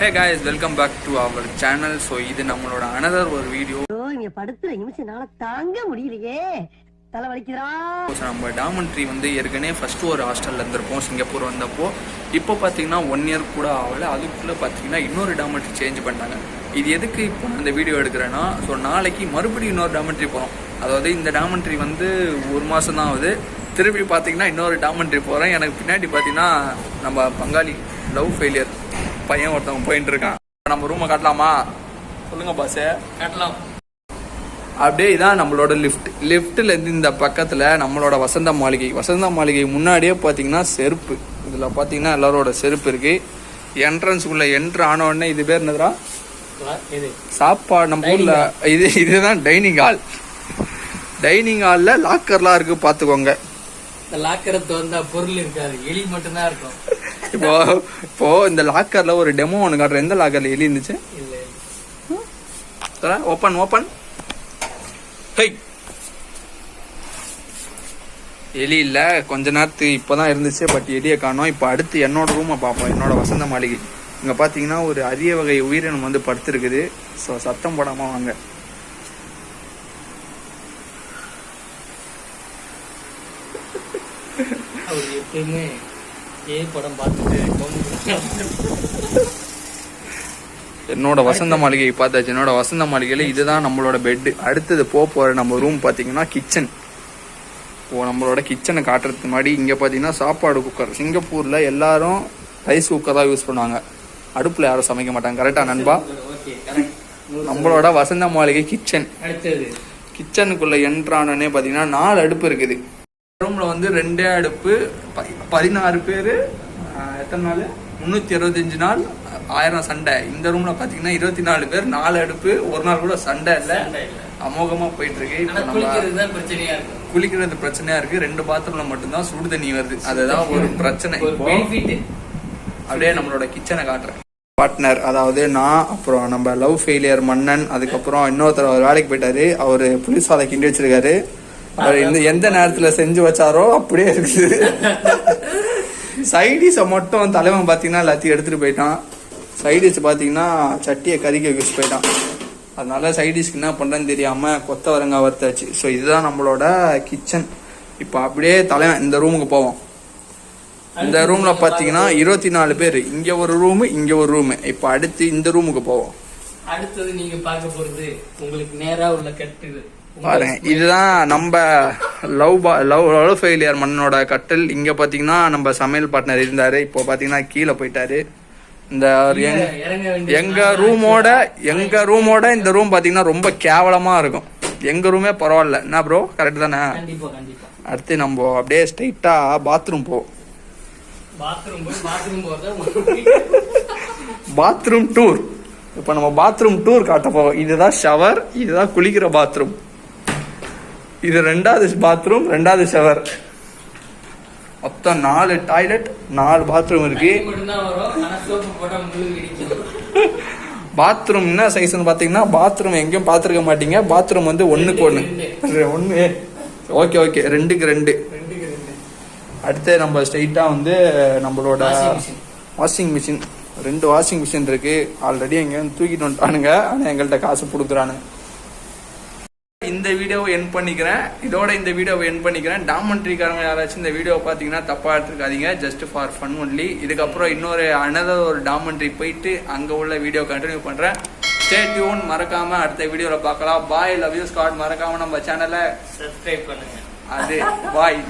Hey guys welcome back to our channel so இது நம்மளோட another ஒரு வீடியோ இங்க படுத்துற நிமிஷம்னால தாங்க முடியலையே. தலை வலிக்குதா நம்ம டாமண்ட்ரி வந்து ஏற்கனவே ஃபஸ்ட்டு ஒரு ஹாஸ்டலில் இருந்திருப்போம் சிங்கப்பூர் வந்தப்போ. இப்போ பார்த்தீங்கன்னா ஒன் இயர் கூட ஆகலை. அதுக்குள்ளே பார்த்தீங்கன்னா இன்னொரு டாமண்ட்ரி சேஞ்ச் பண்ணிட்டாங்க இது எதுக்கு இப்போ நான் இந்த வீடியோ எடுக்கிறேன்னா ஸோ நாளைக்கு மறுபடியும் இன்னொரு டாமண்ட்ரி போகிறோம் அதாவது இந்த டாமண்ட்ரி வந்து ஒரு மாதம் தான் ஆகுது. திருப்பி பார்த்தீங்கன்னா இன்னொரு டாமண்ட்ரி போகிறேன் எனக்கு பின்னாடி பார்த்தீங்கன்னா நம்ம பங்காளி லவ் ஃபெயிலியர் பையன் ஒருத்தவங்க போயிட்டு இருக்கான். நம்ம ரூமை காட்டலாமா? சொல்லுங்க பாஸே கட்டலாம். அப்படியே இதான் நம்மளோட லிஃப்ட் லிஃப்ட்ல இருந்து இந்த பக்கத்துல நம்மளோட வசந்த மாளிகை. வசந்த மாளிகை முன்னாடியே பாத்தீங்கன்னா செருப்பு. இதுல பாத்தீங்கன்னா எல்லாரோட செருப்பு இருக்கு. என்ட்ரன்ஸ்குள்ள என்ட்ரு ஆன உடனே இது பேர் என்னதுடா? இது. சாப்பாடு நம்ம ஊர்ல. இது இதுதான் டைனிங் ஹால் டைனிங் ஹால்ல லாக்கர்லாம் இருக்கு பாத்துக்கோங்க. இந்த லாக்கரை திறந்தா பொருள் இருக்காது. எலி மட்டும்தான் இருக்கும். இப்போ இப்போ இந்த லாக்கர்ல ஒரு டெமோ ஒன்று காட்டுறேன். எந்த லாக்கர்ல எலி இருந்துச்சு ஓப்பன் ஓப்பன் ஹை. எலி இல்ல. கொஞ்ச நேரத்துக்கு இப்பதான் இருந்துச்சு பட் எலியை காணோம். இப்போ அடுத்து என்னோட ரூமை பார்ப்போம். என்னோட வசந்த மாளிகை. இங்க பாத்தீங்கன்னா ஒரு அரிய வகை உயிரினம் வந்து படுத்திருக்குது. ஸோ சத்தம் போடாம வாங்க. அவர் எப்பயுமே ஏ படம் பார்த்துட்டு என்னோட வசந்த மாளிகை பார்த்தாச்சு. என்னோட வசந்த மாளிகையில இதுதான் நம்மளோட பெட் அடுத்தது போக போற நம்ம ரூம் பாத்தீங்கன்னா கிச்சன் இப்போ நம்மளோட கிச்சனை காட்டுறதுக்கு முன்னாடி இங்க பாத்தீங்கன்னா சாப்பாடு குக்கர் சிங்கப்பூர்ல எல்லாரும் ரைஸ் குக்கர் தான் யூஸ் பண்ணுவாங்க. அடுப்புல யாரும் சமைக்க மாட்டாங்க. கரெக்டா நண்பா? நம்மளோட வசந்த மாளிகை கிச்சன் கிச்சனுக்குள்ள என்ட்ரானே பாத்தீங்கன்னா நாலு அடுப்பு இருக்குது. ரூம்ல வந்து ரெண்டே அடுப்பு பதினாறு பேரு எத்தனை நாள்? முன்னூத்தி அறுபத்தஞ்சு நாள் ஆயிரம் சண்டை. இந்த ரூம்ல பாத்தீங்கன்னா இருபத்தி நாலு பேர் நாலு அடுப்பு ஒரு நாள் கூட சண்டை இல்ல. அமோகமா போயிட்டு இருக்கு. குளிக்கிறது பிரச்சனையா இருக்கு. ரெண்டு பாத்ரூம்ல மட்டும்தான் சுடு தண்ணி வருது. அதுதான் ஒரு பிரச்சனை. அப்படியே நம்மளோட கிச்சனை காட்டுறேன். பார்ட்னர் அதாவது நான் அப்புறம் நம்ம லவ் ஃபெயிலியர் மன்னன் அதுக்கப்புறம் இன்னொருத்தர் அவர் வேலைக்கு போயிட்டாரு. அவரு புளிஸ் சாலை கிண்டி வச்சிருக்காரு. அவர் இந்த எந்த நேரத்துல செஞ்சு வச்சாரோ அப்படியே இருக்குது. சைடிஷை மட்டும் தலைவன் பாத்தீங்கன்னா எல்லாத்தையும் எடுத்துட்டு போயிட்டான். சைடிஸ் பாத்தீங்கன்னா சட்டியை கறிக்க யூஸ் போயிட்டான். அதனால சைடிஷ்க்கு என்ன பண்றேன்னு தெரியாம கொத்தவரங்காய் வறுத்தாச்சு. ஸோ இதுதான் நம்மளோட கிச்சன் இப்போ அப்படியே தலைவன் இந்த ரூமுக்கு போவோம் இந்த ரூம்ல பாத்தீங்கன்னா இருபத்தி நாலு பேர். இங்க ஒரு ரூம் இங்க ஒரு ரூம் இப்ப அடுத்து இந்த ரூமுக்கு போவோம். அடுத்தது நீங்க பார்க்க போறது உங்களுக்கு நேரா உள்ள கட்டுது பாருங்க இதுதான் நம்ம லவ் லவ் லவ் ஃபெயிலியர் மன்னனோட கட்டல். இங்க பாத்தீங்கன்னா நம்ம சமையல் பார்ட்னர் இருந்தாரு. இப்போ பாத்தீங்கன்னா கீழே போயிட்டாரு. இந்த எங்க ரூமோட எங்க ரூமோட இந்த ரூம் பாத்தீங்கன்னா ரொம்ப கேவலமா இருக்கும். எங்க ரூமே பரவாயில்ல. என்ன ப்ரோ கரெக்ட் தானே? அடுத்து நம்ம அப்படியே ஸ்ட்ரைட்டா பாத்ரூம் போறத பாத்ரூம் டூர் இப்போ நம்ம பாத்ரூம் டூர் காட்ட போவோம் இதுதான் ஷவர் இதுதான் குளிக்கிற பாத்ரூம் இது ரெண்டாவது பாத்ரூம் ரெண்டாவது ஷவர் மொத்தம் நாலு டாய்லெட் நாலு பாத்ரூம் இருக்கு. பாத்ரூம் என்ன சைஸ்னு பாத்தீங்கன்னா பாத்ரூம் எங்கேயும் பார்த்துருக்க மாட்டீங்க. பாத்ரூம் வந்து ஒண்ணுக்கு ஒண்ணு. ஒண்ணு. ஓகே ஓகே ரெண்டுக்கு ரெண்டு. அடுத்து நம்ம ஸ்ட்ரைட்டா வந்து நம்மளோட. வாஷிங் மிஷின் ரெண்டு வாஷிங் மிஷின் இருக்கு. ஆல்ரெடி எங்க தூக்கிட்டு வந்துட்டானுங்க. ஆனா எங்கள்கிட்ட காசு கொடுக்குறானுங்க. வீடியோவை என் பண்ணிக்கிறேன். இதோட இந்த வீடியோவை என் பண்ணிக்கிறேன். டாமண்ட்ரிக்காரங்க யாராச்சும் இந்த வீடியோவை பார்த்தீங்கன்னா தப்பா எடுத்துக்காதீங்க. ஜஸ்ட் ஃபார் ஃபன் ஒன்லி இதுக்கப்புறம் இன்னொரு அனதர் ஒரு டாமண்ட்ரி போயிட்டு அங்க உள்ள வீடியோ கண்டினியூ பண்றேன். ஸ்டே டியூன் மறக்காம அடுத்த வீடியோல பார்க்கலாம் பாய் லவ் யூ ஸ்காட் மறக்காம நம்ம சேனலை சப்ஸ்கிரைப் பண்ணுங்க. அது பாய்